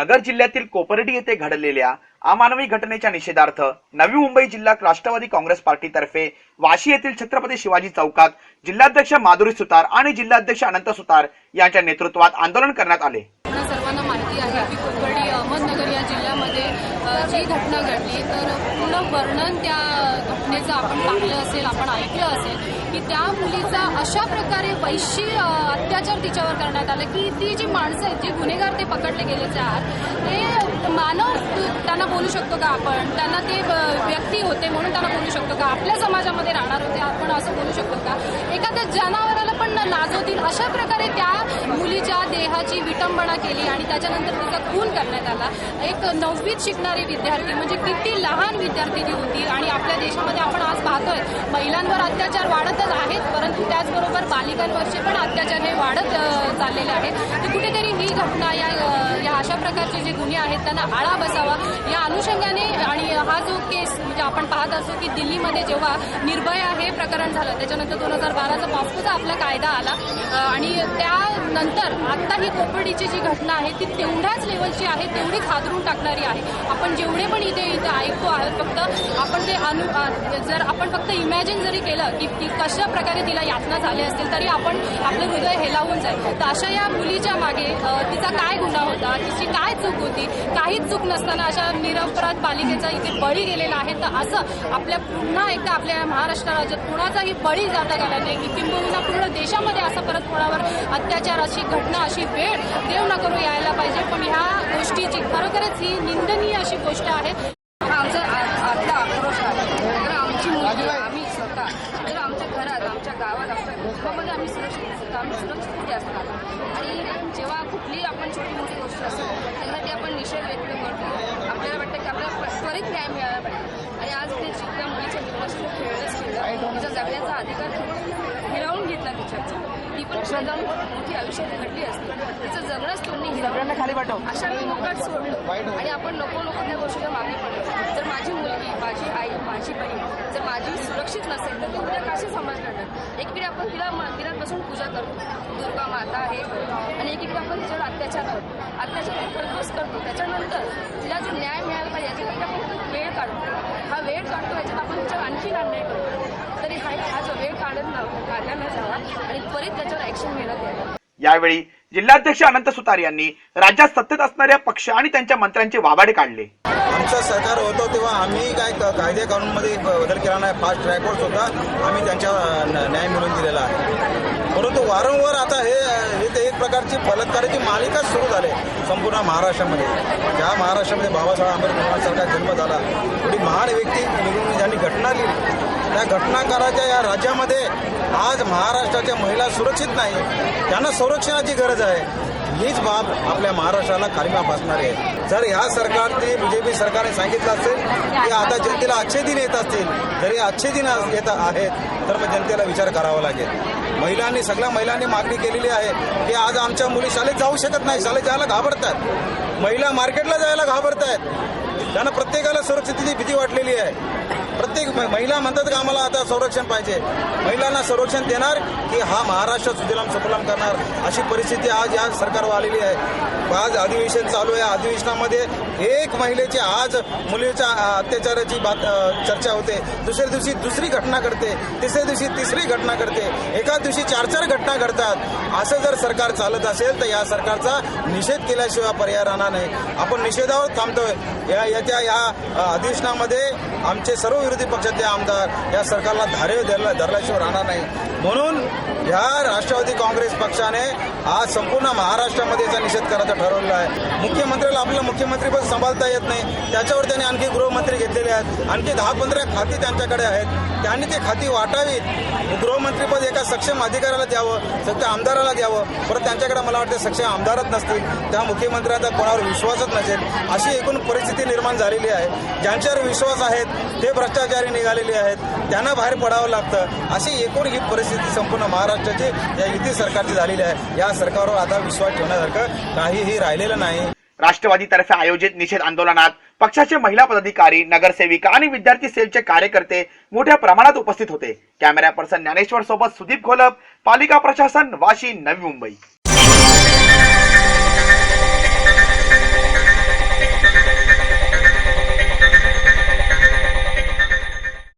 नगर जिल्ह्यातील कोपर्डी येथे घडलेल्या अमानवी घटनेच्या निषेधार्थ नवी मुंबई जिल्हा राष्ट्रवादी काँग्रेस पार्टीतर्फे वाशी येथील छत्रपती शिवाजी चौकात जिल्हाध्यक्ष माधुरी सुतार आणि जिल्हाध्यक्ष अनंत सुतार यांच्या नेतृत्वात आंदोलन करण्यात आले. सर्वांना माहिती आहे की कोपर्डी अहमदनगर या जिल्ह्यात जी घटना घडली तर पूर्ण वर्णन त्या घटनेचं आपण पाहिलं असेल आपण ऐकलं असेल की त्या मुलीचा अशा प्रकारे वैशी अत्याचार तिच्यावर करण्यात आला की ती जी माणसं आहेत जे गुन्हेगार ते पकडले गेलेचे आहात ते मानव त्यांना बोलू शकतो का आपण? त्यांना ते व्यक्ती होते म्हणून त्यांना बोलू शकतो का? आपल्या समाजामध्ये राहणार होते आपण असं बोलू शकतो का? एखाद्या जनावर पण नाजवतील अशा प्रकारे त्या मुलीच्या देहाची विटंबना केली आणि त्याच्यानंतर तिचा खून करण्यात आला. एक नववीत शिकणारी विद्यार्थी म्हणजे किती लहान विद्यार्थी ती होती आणि आपल्या देशामध्ये आपण आज पाहतोय महिलांवर अत्याचार वाढतच आहेत परंतु त्याचबरोबर बालिकांवरचे पण अत्याचार हे वाढत चाललेले आहेत. तर कुठेतरी ही घटना या या अशा प्रकारचे जे गुन्हे आहेत त्यांना आळा बसावा. या अनुषंगाने हा जो केस म्हणजे आपण पाहत असतो की दिल्लीमध्ये जेव्हा निर्भया हे प्रकरण झालं त्याच्यानंतर दोन हजार बाराचा पॉस्कोचा आपला कायदा आला. आणि त्यानंतर आत्ता ही कोपर्डीची जी घटना आहे ती तेवढ्याच लेवलची आहे तेवढी खादरून टाकणारी आहे. आपण जेवढे पण इथे इथे ऐकतो आहोत फक्त आपण ते अनु जर आपण फक्त इमॅजिन जरी केलं की ती कशा प्रकारे तिला यातना झाली असतील तरी आपण आपलं हृदय हेलावून जाईल. तर अशा या मुलीच्या मागे तिचा काय गुन्हा होता तिची काय चूक होती काहीच चूक नसताना अशा निरपराध पालिकेचा इथे बळी गेलेला आहे तर असं आपल्या पुन्हा एकदा आपल्या महाराष्ट्र राज्यात कुणाचाही बळी जाता गेला नाही. की किंबहुना पूर्ण देशामध्ये असं परत कोणावर अत्याचार अशी घटना अशी वेळ देव न करू यायला पाहिजे. पण ह्या गोष्टीची खरोखरच ही निंदनीय अशी गोष्ट आहे. आमचा आ- आतला आक्रोश आहे. तर आमची मुलगी आम्ही स्वतः तर आमच्या घरात आमच्या गावात आमच्या कुटुंबामध्ये आम्ही सुरक्षित नसतो आम्ही सुरक्षित कुठे असतात आणि जेव्हा कुठलीही आपण छोटी मोठी गोष्ट असेल त्यासाठी आपण निषेध व्यक्त करतो आपल्याला वाटतं की आपल्याला त्वरित न्याय मिळाला पाहिजे. आणि आज ते त्या मुलीच्या जीवनाशी खूप खेळलंच केलं तिचा जगण्याचा अधिकार हिरावून घेतला तिच्याचा ती पण स्वतः मोठी आयुष्यात घडली असते. तिचं जगणंच त्यांनी हिरावून खाली पाठव. अशा वेळी मोकाट सोडलं. आणि आपण नको नको त्या गोष्टीला मागे पडलो. जर माझी मुलगी माझी आई माझी बहीण जर माझी सुरक्षित नसेल तर ती उद्या कशी समजणार नाही एकीकडे आपण तिला मंदिरात बसून पूजा करतो. दुर्गा माता आहे आणि एकीकडे आपण तिच्यावर अत्याचार करतो. अत्याचार खरगोश करतो त्याच्यानंतर तिला जो न्याय मिळाला पाहिजे याच्यासाठी आपण वेळ काढतो काढतो याच्यात आपण आणखी अन्याय करतो तरी हा हा जो वेळ काढत ना काढला जावा आणि त्वरित त्याच्यावर ऍक्शन घेण्यात यावं यावेळी जिल्हाध्यक्ष अनंत सुतार यांनी राज्यात सत्तेत असणाऱ्या पक्ष आणि त्यांच्या मंत्र्यांचे वाभाडे काढले. आमचं सरकार होतं तेव्हा आम्ही काय कायदे कानूनमध्ये बदल केला नाही. फास्ट ट्रॅकवर सुद्धा आम्ही त्यांच्या न्याय मिळवून दिलेला आहे. परंतु वारंवार आता हे ते प्रकारची बलात्काराची मालिकाच सुरू झाली संपूर्ण महाराष्ट्रामध्ये. ज्या महाराष्ट्रामध्ये बाबासाहेब आंबेडकरांसारखा जन्म झाला. एवढी महान व्यक्ती निवडून ज्यांनी घटना लिहिली. त्या घटनाकाराच्या या राज्यामध्ये आज महाराष्ट्राच्या महिला सुरक्षित नाही त्यांना संरक्षणाची गरज आहे. हीच बाब आपल्या महाराष्ट्राला कालिमा फासणार आहे. जर ह्या सरकारने बीजेपी सरकारने सांगितलं असेल की आता जनतेला अच्छे दिन येत असतील जरी अच्छे दिन येत आहेत तर मग जनतेला विचार करावा लागेल. महिलांनी सगळ्या महिलांनी मागणी केलेली आहे की आज आमच्या मुली शाळेत जाऊ शकत नाही शाळेत जायला घाबरतात. महिला मार्केटला जायला घाबरत आहेत त्यांना प्रत्येकाला सुरक्षिततेची भीती वाटलेली आहे. प्रत्येक महिला म्हणतात का आम्हाला आता संरक्षण पाहिजे? महिलांना संरक्षण देणार की हा महाराष्ट्र सुजलाम सफलाम करणार? अशी परिस्थिती आज या सरकारवर आलेली आहे. आज अधिवेशन चालू आहे. अधिवेशनामध्ये एक महिलेची आज मुलीच्या अत्याचाराची बात चर्चा होते. दुसऱ्या दिवशी दुसरी घटना घडते. तिसऱ्या दिवशी तिसरी घटना घडते. एकाच दिवशी चार चार घटना घडतात. असं जर सरकार चालत असेल तर या सरकारचा निषेध केल्याशिवाय पर्याय राहणार नाही. आपण निषेधावर थांबतोय. या येत्या या अधिवेशनामध्ये आमचे सर्व विरोधी पक्षाचे आमदार या सरकारला धारे धरला धरल्याशिवाय राहणार नाही. म्हणून ह्या राष्ट्रवादी काँग्रेस पक्षाने आज संपूर्ण महाराष्ट्रामध्ये याचा निषेध करायचा ठरवलेला आहे. मुख्यमंत्र्याला आपलं मुख्यमंत्री पण सांभाळता येत नाही. त्याच्यावर त्यांनी आणखी गृहमंत्री घेतलेले आहेत. आणखी दहा पंधरा खाती त्यांच्याकडे आहेत. त्यांनी ते खाती वाटावीत. गृहमंत्रीपद एका सक्षम अधिकाऱ्याला द्यावं सत्य आमदाराला द्यावं. परत त्यांच्याकडे मला वाटतं सक्षम आमदारच नसतील. त्या मुख्यमंत्र्यांचा कोणावर विश्वासच नसेल. अशी एकूण परिस्थिती निर्माण झालेली आहे. ज्यांच्यावर विश्वास आहेत ते भ्रष्टाचारी निघालेले आहेत. त्यांना बाहेर पडावं लागतं. अशी एकूण ही परिस्थिती संपूर्ण महाराष्ट्राची या युती सरकारची झालेली आहे. या सरकारवर आता विश्वास ठेवण्यासारखं काहीही राहिलेलं नाही. राष्ट्रवादीतर्फे आयोजित निषेध आंदोलनात पक्षाचे महिला पदाधिकारी नगरसेविका आणि विद्यार्थी सेलचे कार्यकर्ते मोठ्या प्रमाणात उपस्थित होते. कॅमेरा पर्सन ज्ञानेश्वर सोबत सुदीप घोलप पालिका प्रशासन वाशी नवी मुंबई.